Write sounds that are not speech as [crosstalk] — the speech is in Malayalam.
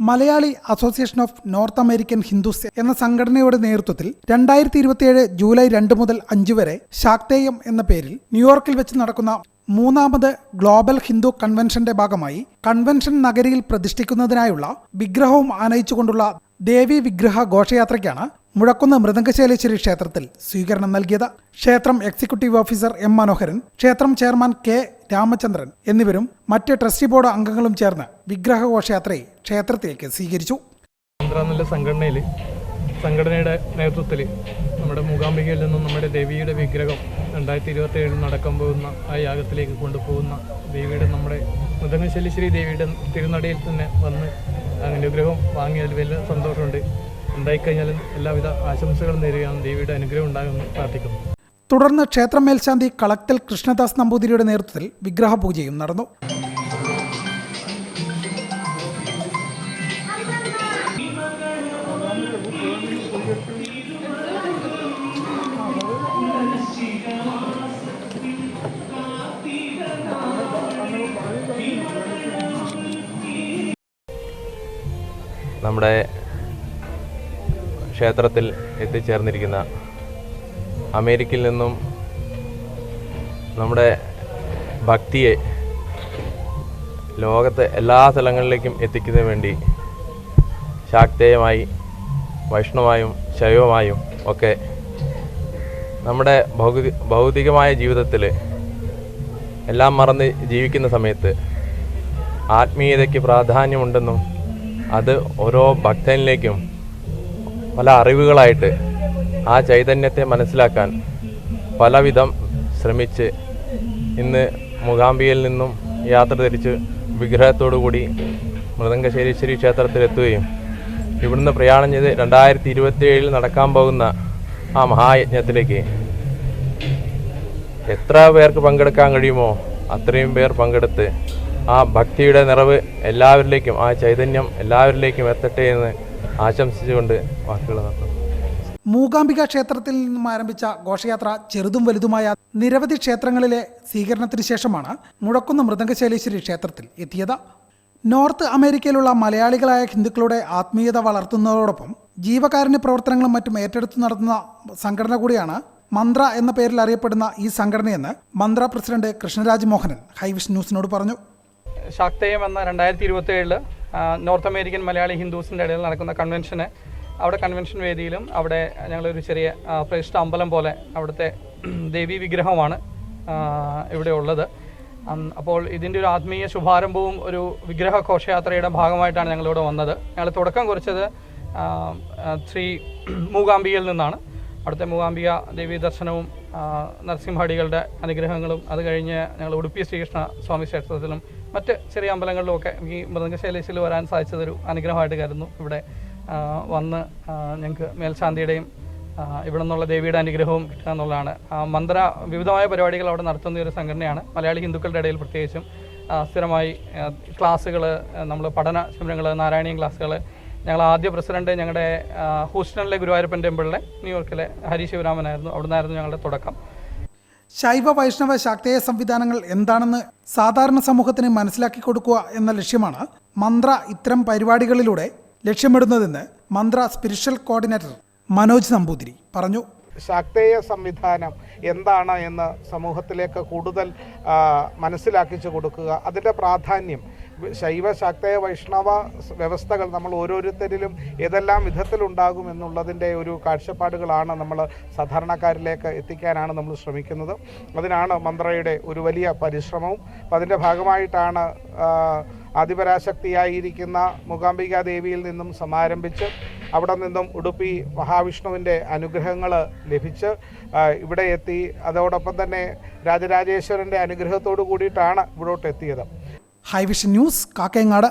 Malayali association of North American Hindus എന്ന സംഘടനയുടെ നേതൃത്വത്തിൽ രണ്ടായിരത്തി ഇരുപത്തിയേഴ് ജൂലൈ രണ്ട് മുതൽ അഞ്ച് വരെ ശാക്തേയം എന്ന പേരിൽ ന്യൂയോർക്കിൽ വെച്ച് നടക്കുന്ന മൂന്നാമത് ഗ്ലോബൽ ഹിന്ദു കൺവെൻഷന്റെ ഭാഗമായി കൺവെൻഷൻ നഗരിയിൽ പ്രതിഷ്ഠിക്കുന്നതിനായുള്ള വിഗ്രഹവും ആനയിച്ചുകൊണ്ടുള്ള ദേവി വിഗ്രഹ ഘോഷയാത്രയ്ക്കാണ് മുഴക്കുന്ന് മൃദംഗശൈലേശ്വരി ക്ഷേത്രത്തിൽ സ്വീകരണം നൽകിയത് ക്ഷേത്രം എക്സിക്യൂട്ടീവ് ഓഫീസർ എം മനോഹരൻ ക്ഷേത്രം ചെയർമാൻ കെ രാമചന്ദ്രൻ എന്നിവരും മറ്റ് ട്രസ്റ്റി ബോർഡ് അംഗങ്ങളും ചേർന്ന് വിഗ്രഹഘോഷയാത്രയെ ക്ഷേത്രത്തിലേക്ക് സ്വീകരിച്ചു. സംഘടനയിൽ സംഘടനയുടെ നേതൃത്വത്തിൽ നമ്മുടെ മൂകാംബികയിൽ നിന്നും നമ്മുടെ ദേവിയുടെ വിഗ്രഹം രണ്ടായിരത്തി ഇരുപത്തി ഏഴിൽ നടക്കാൻ പോകുന്ന ആ യാഗത്തിലേക്ക് കൊണ്ടുപോകുന്ന ദേവിയുടെ നമ്മുടെ മൃദംഗശൈലേശ്വരി ദേവിയുടെ തിരുനടയിൽ തന്നെ വന്ന് അനുഗ്രഹം വാങ്ങിയതിൽ വലിയ സന്തോഷമുണ്ട്. ഉണ്ടായിക്കഴിഞ്ഞാലും എല്ലാവിധ ആശംസകളും നേരുകയാണ് ദേവിയുടെ അനുഗ്രഹം ഉണ്ടാകുമെന്ന് പ്രാർത്ഥിക്കുന്നു. തുടർന്ന് ക്ഷേത്രം മേൽശാന്തി കളക്തൽ കൃഷ്ണദാസ് നമ്പൂതിരിയുടെ നേതൃത്വത്തിൽ വിഗ്രഹപൂജയും നടന്നു. നമ്മുടെ ക്ഷേത്രത്തിൽ എത്തിച്ചേർന്നിരിക്കുന്ന അമേരിക്കയിൽ നിന്നും നമ്മുടെ ഭക്തിയെ ലോകത്തെ എല്ലാ സ്ഥലങ്ങളിലേക്കും എത്തിക്കുന്നതിന് വേണ്ടി ശാക്തേയമായി വൈഷ്ണവായും ശൈവമായും ഒക്കെ നമ്മുടെ ഭൗതി ഭൗതികമായ ജീവിതത്തിൽ എല്ലാം മറന്ന് ജീവിക്കുന്ന സമയത്ത് ആത്മീയതയ്ക്ക് പ്രാധാന്യമുണ്ടെന്നും അത് ഓരോ ഭക്തനിലേക്കും പല അറിവുകളായിട്ട് ആ ചൈതന്യത്തെ മനസ്സിലാക്കാൻ പലവിധം ശ്രമിച്ച് ഇന്ന് മൂകാംബികയിൽ നിന്നും യാത്ര തിരിച്ച് വിഗ്രഹത്തോടുകൂടി മൃദംഗശേരീശ്വരി ക്ഷേത്രത്തിലെത്തുകയും ഇവിടുന്ന് പ്രയാണം ചെയ്ത് രണ്ടായിരത്തി ഇരുപത്തി ഏഴിൽ നടക്കാൻ പോകുന്ന ആ മഹായജ്ഞത്തിലേക്ക് എത്ര പേർക്ക് പങ്കെടുക്കാൻ കഴിയുമോ അത്രയും പേർ പങ്കെടുത്ത് ആ ഭക്തിയുടെ നിറവ് എല്ലാവരിലേക്കും ആ ചൈതന്യം എല്ലാവരിലേക്കും എത്തട്ടെ എന്ന് ആശംസിച്ചുകൊണ്ട് വാക്കുകൾ നടത്തുന്നു. മൂകാംബിക ക്ഷേത്രത്തിൽ നിന്നും ആരംഭിച്ച ഘോഷയാത്ര ചെറുതും വലുതുമായ നിരവധി ക്ഷേത്രങ്ങളിലെ സ്വീകരണത്തിന് ശേഷമാണ് മുഴക്കുന്ന മൃദംഗശൈലേശ്വരി ക്ഷേത്രത്തിൽ എത്തിയത്. നോർത്ത് അമേരിക്കയിലുള്ള മലയാളികളായ ഹിന്ദുക്കളുടെ ആത്മീയത വളർത്തുന്നതോടൊപ്പം ജീവകാരുണ്യ പ്രവർത്തനങ്ങളും മറ്റും ഏറ്റെടുത്ത് നടത്തുന്ന സംഘടന കൂടിയാണ് മന്ത്ര എന്ന പേരിൽ അറിയപ്പെടുന്ന ഈ സംഘടനയെന്ന് മന്ത്ര പ്രസിഡന്റ് കൃഷ്ണരാജ് മോഹനൻ ഹൈവിഷ് ന്യൂസിനോട് പറഞ്ഞു. ശക്തയം എന്ന രണ്ടായിരത്തി ഇരുപത്തി ഏഴിൽ നോർത്ത് അമേരിക്കൻ മലയാളി ഹിന്ദുസിന്റെ ഇടയിൽ നടക്കുന്ന കൺവെൻഷന് അവിടെ കൺവെൻഷൻ വേദിയിലും അവിടെ ഞങ്ങളൊരു ചെറിയ പ്രതിഷ്ഠ അമ്പലം പോലെ അവിടുത്തെ [clears throat] ദേവി വിഗ്രഹമാണ് ഇവിടെ ഉള്ളത്. അപ്പോൾ ഇതിന്റെ ഒരു ആത്മീയ ശുഭാരംഭവും ഒരു വിഗ്രഹ ഘോഷയാത്രയുടെ ഭാഗമായിട്ടാണ് ഞങ്ങളിവിടെ വന്നത്. ഞങ്ങൾ തുടക്കം കുറിച്ചത് ശ്രീ [clears throat] മൂകാംബികയിൽ നിന്നാണ്. അവിടുത്തെ മൂകാംബിക ദേവീ ദർശനവും നരസിംഹടികളുടെ അനുഗ്രഹങ്ങളും അത് കഴിഞ്ഞ് ഞങ്ങൾ ഉടുപ്പി ശ്രീകൃഷ്ണ സ്വാമി ക്ഷേത്രത്തിലും മറ്റ് ചെറിയ അമ്പലങ്ങളിലുമൊക്കെ ഈ മൃദംഗശൈലേശിൽ വരാൻ സാധിച്ചതൊരു അനുഗ്രഹമായിട്ട് കരുതുന്നു. ഇവിടെ വന്ന് ഞങ്ങൾക്ക് മേൽശാന്തിയുടെയും ഇവിടെ നിന്നുള്ള ദേവിയുടെ അനുഗ്രഹവും കിട്ടുക എന്നുള്ളതാണ്. മന്ത്ര വിവിധമായ പരിപാടികൾ അവിടെ നടത്തുന്ന ഒരു സംഘടനയാണ്. മലയാളി ഹിന്ദുക്കളുടെ ഇടയിൽ പ്രത്യേകിച്ചും സ്ഥിരമായി ക്ലാസ്സുകൾ നമ്മൾ പഠന ശിബിരങ്ങൾ നാരായണീയം ക്ലാസ്സുകൾ ഞങ്ങൾ ആദ്യ പ്രസിഡന്റ് ഞങ്ങളുടെ ഹൂസ്റ്റണിലെ ഗുരുവായൂരപ്പൻ ടെമ്പിളിലെ ന്യൂയോർക്കിലെ ഹരി ശിവരാമനായിരുന്നു അവിടുന്നായിരുന്നു ഞങ്ങളുടെ തുടക്കം. ശൈവ വൈഷ്ണവ ശാക്തേയ സംവിധാനങ്ങൾ എന്താണെന്ന് സാധാരണ സമൂഹത്തിന് മനസ്സിലാക്കി കൊടുക്കുക എന്ന ലക്ഷ്യമാണ് മന്ത്ര ഇത്തരം പരിപാടികളിലൂടെ ലക്ഷ്യമിടുന്നതെന്ന് മന്ത്ര സ്പിരിച്വൽ കോർഡിനേറ്റർ മനോജ് നമ്പൂതിരി പറഞ്ഞു. ശാക്തേയ സംവിധാനം എന്താണ് എന്ന് സമൂഹത്തിലേക്ക് കൂടുതൽ മനസ്സിലാക്കിച്ചു കൊടുക്കുക. അതിന്റെ പ്രാധാന്യം ശൈവ ശാക്തയ വൈഷ്ണവ വ്യവസ്ഥകൾ നമ്മൾ ഓരോരുത്തരിലും ഏതെല്ലാം വിധത്തിലുണ്ടാകും എന്നുള്ളതിന്റെ ഒരു കാഴ്ചപ്പാടുകളാണ് നമ്മൾ സാധാരണക്കാരിലേക്ക് എത്തിക്കാനാണ് നമ്മൾ ശ്രമിക്കുന്നത്. അതിനാണ് മന്ത്രയുടെ ഒരു വലിയ പരിശ്രമവും. അപ്പം അതിന്റെ ഭാഗമായിട്ടാണ് ആദിപരാശക്തിയായിരിക്കുന്ന മൂകാംബിക ദേവിയിൽ നിന്നും സമാരംഭിച്ച് അവിടെ നിന്നും ഉടുപ്പി മഹാവിഷ്ണുവിന്റെ അനുഗ്രഹങ്ങൾ ലഭിച്ച് ഇവിടെ എത്തി. അതോടൊപ്പം തന്നെ രാജരാജേശ്വരന്റെ അനുഗ്രഹത്തോടു കൂടിയിട്ടാണ് ഇവിടോട്ട് എത്തിയത് ഹൈവിഷൻ ന്യൂസ് കാക്കയങ്ങാട്